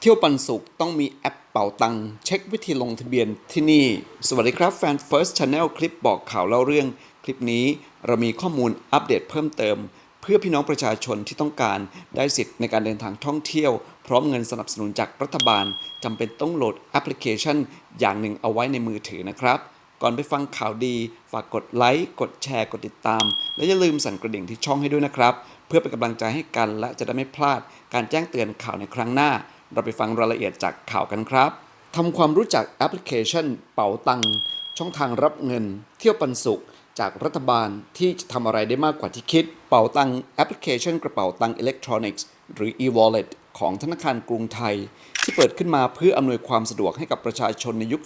เที่ยวปันสุขต้องมีแอปเป่าตังเช็ควิธีลงทะเบียนที่นี่ สวัสดีครับแฟน First Channel คลิปบอกข่าวเล่าเรื่อง คลิปนี้เรามีข้อมูลอัปเดตเพิ่มเติม เพื่อพี่น้องประชาชนที่ต้องการได้สิทธิ์ในการเดินทางท่องเที่ยว พร้อมเงินสนับสนุนจากรัฐบาลจำเป็นต้องโหลดแอปพลิเคชัน อย่างหนึ่งเอาไว้ในมือถือนะครับ ก่อนไปฟังข่าวดี ฝากกดไลค์กดแชร์กดติดตาม และอย่าลืมสั่นกระดิ่งที่ช่องให้ด้วยนะครับ เพื่อเป็นกำลังใจให้กันและจะได้ไม่พลาดการแจ้งเตือนข่าวในครั้งหน้า เราไปฟังรายละเอียดจากข่าวกันครับทำความรู้จักแอปพลิเคชันเป๋าตังค์ช่องทางรับเงิน เที่ยวปันสุขจากรัฐบาลที่จะทำอะไรได้มากกว่าที่คิด เป๋าตังค์แอปพลิเคชันกระเป๋าตังค์อิเล็กทรอนิกส์หรือ e-wallet ของธนาคารกรุงไทย ที่เปิดขึ้นมาเพื่ออำนวยความสะดวกให้กับประชาชนในยุค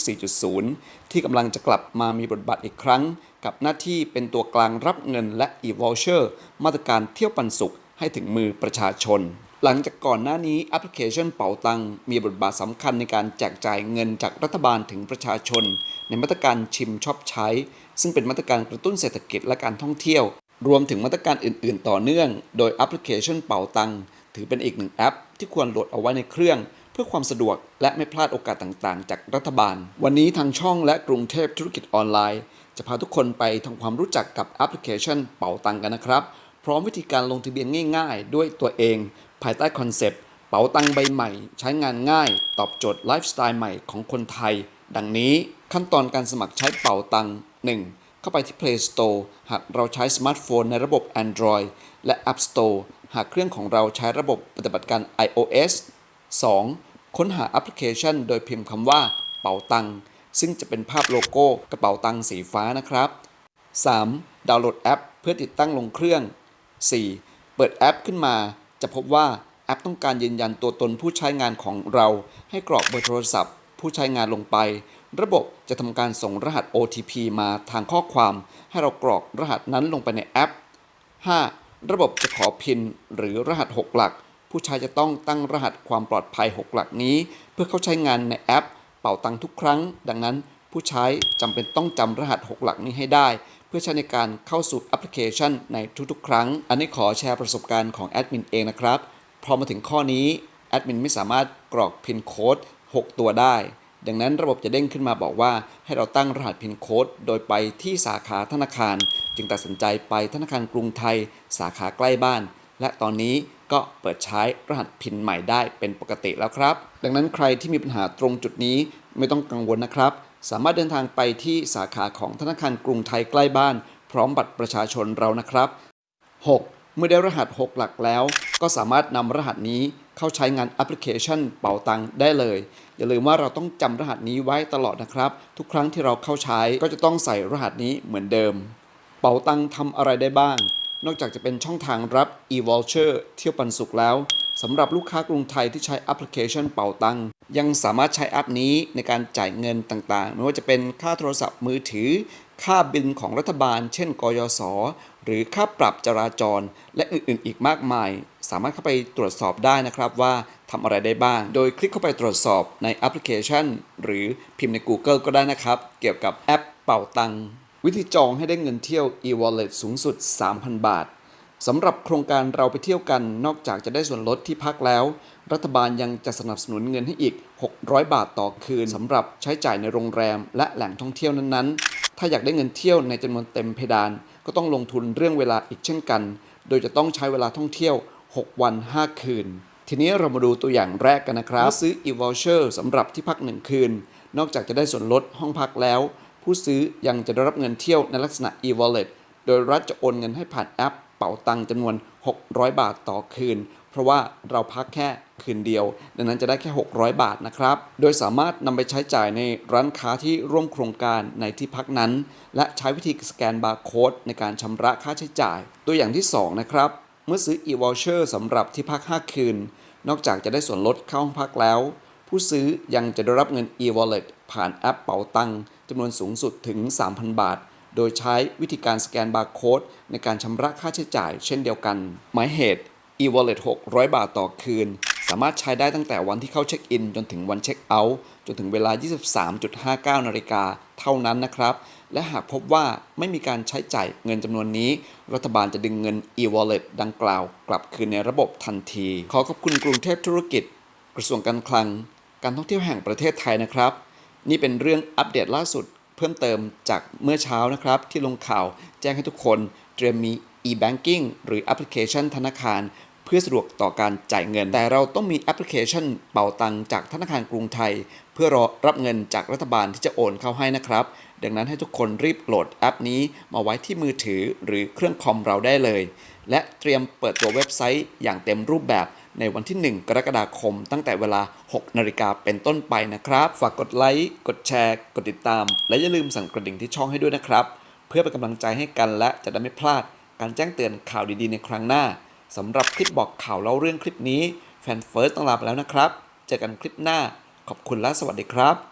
4.0 ที่กำลังจะกลับมามีบทบาทอีกครั้ง กับหน้าที่เป็นตัวกลางรับเงินและ e-voucher มาตรการเที่ยวปันสุขให้ถึงมือประชาชน หลังจากก่อนหน้านี้แอปพลิเคชันเป๋าตังมีบทบาทสำคัญในการแจกจ่ายเงินจากรัฐบาลถึงประชาชน ในมาตรการชิมชอบใช้ ซึ่งเป็นมาตรการกระตุ้นเศรษฐกิจและการท่องเที่ยว รวมถึงมาตรการอื่น ๆ ต่อเนื่อง โดยแอปพลิเคชันเป๋าตังถือเป็นอีกหนึ่งแอป ที่ควรโหลดเอาไว้ในเครื่อง เพื่อความสะดวกและไม่พลาดโอกาสต่าง ๆ จากรัฐบาล วันนี้ทางช่องและกรุงเทพธุรกิจออนไลน์ จะพาทุกคนไปทำความรู้จักกับแอปพลิเคชันเป๋าตังกันนะครับ พร้อมวิธีการลงทะเบียนง่าย ๆ ด้วยตัวเอง ภายใต้คอนเซปต์เป๋าตังใบใหม่ ใช้งานง่าย ตอบโจทย์ไลฟ์สไตล์ใหม่ของคนไทย ดังนี้ขั้นตอนการสมัครใช้เป๋าตัง 1. เข้าไปที่ Play Store หากเราใช้สมาร์ทโฟนในระบบ Android และ App Store หากเครื่องของเราใช้ระบบปฏิบัติการ iOS 2. ค้นหาแอปพลิเคชัน โดยพิมพ์คำว่า เป๋าตัง ซึ่งจะเป็นภาพโลโก้กระเป๋าตังสีฟ้านะครับ 3. ดาวน์โหลดแอป เพื่อติดตั้งลงเครื่อง 4. เปิดแอปขึ้นมา จะพบว่าแอปต้องการยืนยันตัวตนผู้ใช้งานของเรา ให้กรอกเบอร์โทรศัพท์ ผู้ใช้งานลงไป ระบบจะทำการส่งรหัส OTP มาทางข้อความ ให้เรากรอกรหัสนั้นลงไปในแอป 5. ระบบจะขอพินหรือรหัส 6 หลัก ผู้ใช้จะต้องตั้งรหัสความปลอดภัย 6 หลักนี้ เพื่อเข้าใช้งานในแอป เป่าตังทุกครั้ง ดังนั้นผู้ใช้จำเป็นต้องจำรหัส 6 หลักนี้ให้ได้ พื่อใช้ในการเข้าสู่แอปพลิเคชันในทุกๆ ครั้ง อันนี้ขอแชร์ประสบการณ์ของแอดมินเองนะครับ พอมาถึงข้อนี้แอดมินไม่สามารถกรอกพินโค้ด6 ตัวได้ ดังนั้นระบบจะเด้งขึ้นมาบอกว่าให้เราตั้งรหัสพินโค้ดโดยไปที่สาขาธนาคาร จึงตัดสินใจไปธนาคารกรุงไทย สาขาใกล้บ้าน และตอนนี้ก็เปิดใช้รหัสพินใหม่ได้เป็นปกติแล้วครับ ดังนั้นใครที่มีปัญหาตรงจุดนี้ไม่ต้องกังวลนะครับ สามารถเดินทางไปที่สาขาของธนาคารกรุงไทยใกล้บ้าน พร้อมบัตรประชาชนเรานะครับ 6. เมื่อได้รหัส 6 หลักแล้ว ก็สามารถนำรหัสนี้เข้าใช้งานแอปพลิเคชันเป๋าตังได้เลย อย่าลืมว่าเราต้องจำรหัสนี้ไว้ตลอดนะครับ ทุกครั้งที่เราเข้าใช้ก็จะต้องใส่รหัสนี้เหมือนเดิม เป๋าตังทำอะไรได้บ้าง นอกจากจะเป็นช่องทางรับ e-voucher เที่ยวปันสุขแล้ว สำหรับลูกค้ากรุงไทยที่ใช้แอปพลิเคชันเป๋าตังค์ยังสามารถใช้แอปนี้ในการจ่ายเงินต่างๆ ไม่ว่าจะเป็นค่าโทรศัพท์มือถือ ค่าบิลของรัฐบาล เช่น กยศ หรือค่าปรับจราจร และอื่นๆ อีกมากมาย สามารถเข้าไปตรวจสอบได้นะครับว่าทำอะไรได้บ้าง โดยคลิกเข้าไปตรวจสอบในแอปพลิเคชัน หรือพิมพ์ใน Google ก็ได้นะครับ เกี่ยวกับแอปเป่าตังวิธีจองให้ได้เงินเที่ยว e-wallet สูงสุด 3,000 บาท สำหรับโครงการเราไปเที่ยวกันนอกจากจะได้ส่วนลดที่พักแล้ว รัฐบาลยังจะสนับสนุนเงินให้อีก 600 บาทต่อคืนสำหรับใช้จ่ายในโรงแรม และแหล่งท่องเที่ยวนั้นๆ ถ้าอยากได้เงินเที่ยวในจำนวนเต็มเพดาน ก็ต้องลงทุนเรื่องเวลาอีกเช่นกัน โดยจะต้องใช้เวลาท่องเที่ยว 6 วัน 5 คืน ทีนี้เรามาดูตัวอย่างแรกกันนะครับซื้อ e-voucher สำหรับที่พัก 1 คืน นอกจากจะได้ส่วนลดห้องพักแล้ว ผู้ซื้อยังจะได้รับเงินเที่ยวในลักษณะ e-wallet โดยรัฐจะโอนเงินให้ผ่านแอป ป๋าตังค์จำนวน 600 บาทต่อคืน เพราะว่าเราพักแค่คืนเดียว ดังนั้นจะได้แค่ 600 บาทนะครับ โดยสามารถนำไปใช้จ่ายในร้านค้าที่ร่วมโครงการในที่พักนั้น และใช้วิธีสแกนบาร์โค้ดในการชำระค่าใช้จ่าย ตัวอย่างที่ 2 นะครับ เมื่อซื้อ e-voucher สำหรับที่พัก 5 คืน นอกจากจะได้ส่วนลดเข้าห้องพักแล้ว ผู้ซื้อยังจะได้รับเงิน e-wallet ผ่านแอปเป๋าตังค์จำนวนสูงสุดถึง 3,000 บาท โดยใช้วิธีการสแกนบาร์โค้ดในการชำระค่าใช้จ่ายเช่นเดียวกัน หมายเหตุ e-wallet 600 บาทต่อคืน สามารถใช้ได้ตั้งแต่วันที่เข้าเช็คอิน จนถึงวันเช็คเอาท์จนถึงเวลา 23.59 นาฬิกาเท่านั้นนะครับ และหากพบว่าไม่มีการใช้จ่ายเงินจำนวนนี้ รัฐบาลจะดึงเงิน e-wallet ดังกล่าว กลับคืนในระบบทันที ขอขอบคุณกรุงเทพธุรกิจ กระทรวงการคลัง การท่องเที่ยวแห่งประเทศไทยนะครับ นี่เป็นเรื่องอัปเดตล่าสุด เพิ่มเติมจากเมื่อเช้านะครับ ที่ลงข่าวแจ้งให้ทุกคนเตรียมมี e-banking หรือแอปพลิเคชันธนาคาร เพื่อสะดวกต่อการจ่ายเงิน แต่เราต้องมีแอปพลิเคชันเป่าตังจากธนาคารกรุงไทย เพื่อรอรับเงินจากรัฐบาลที่จะโอนเข้าให้นะครับ ดังนั้นให้ทุกคนรีบโหลดแอปนี้มาไว้ที่มือถือหรือเครื่องคอมเราได้เลย และเตรียมเปิดตัวเว็บไซต์อย่างเต็มรูปแบบในวันที่ 1 กรกฎาคม ตั้งแต่เวลา 6 นาฬิกาเป็นต้นไปนะครับ ฝากกดไลค์ กดแชร์ กดติดตาม และอย่าลืมสั่นกระดิ่งที่ช่องให้ด้วยนะครับ เพื่อเป็นกำลังใจให้กันและจะได้ไม่พลาด การแจ้งเตือนข่าวดีๆ ในครั้งหน้าสำหรับคลิปบอกข่าวเล่าเรื่องคลิปนี้แฟนเฟิร์สต้องลาไปแล้วนะครับ เจอกันคลิปหน้า ขอบคุณและสวัสดีครับ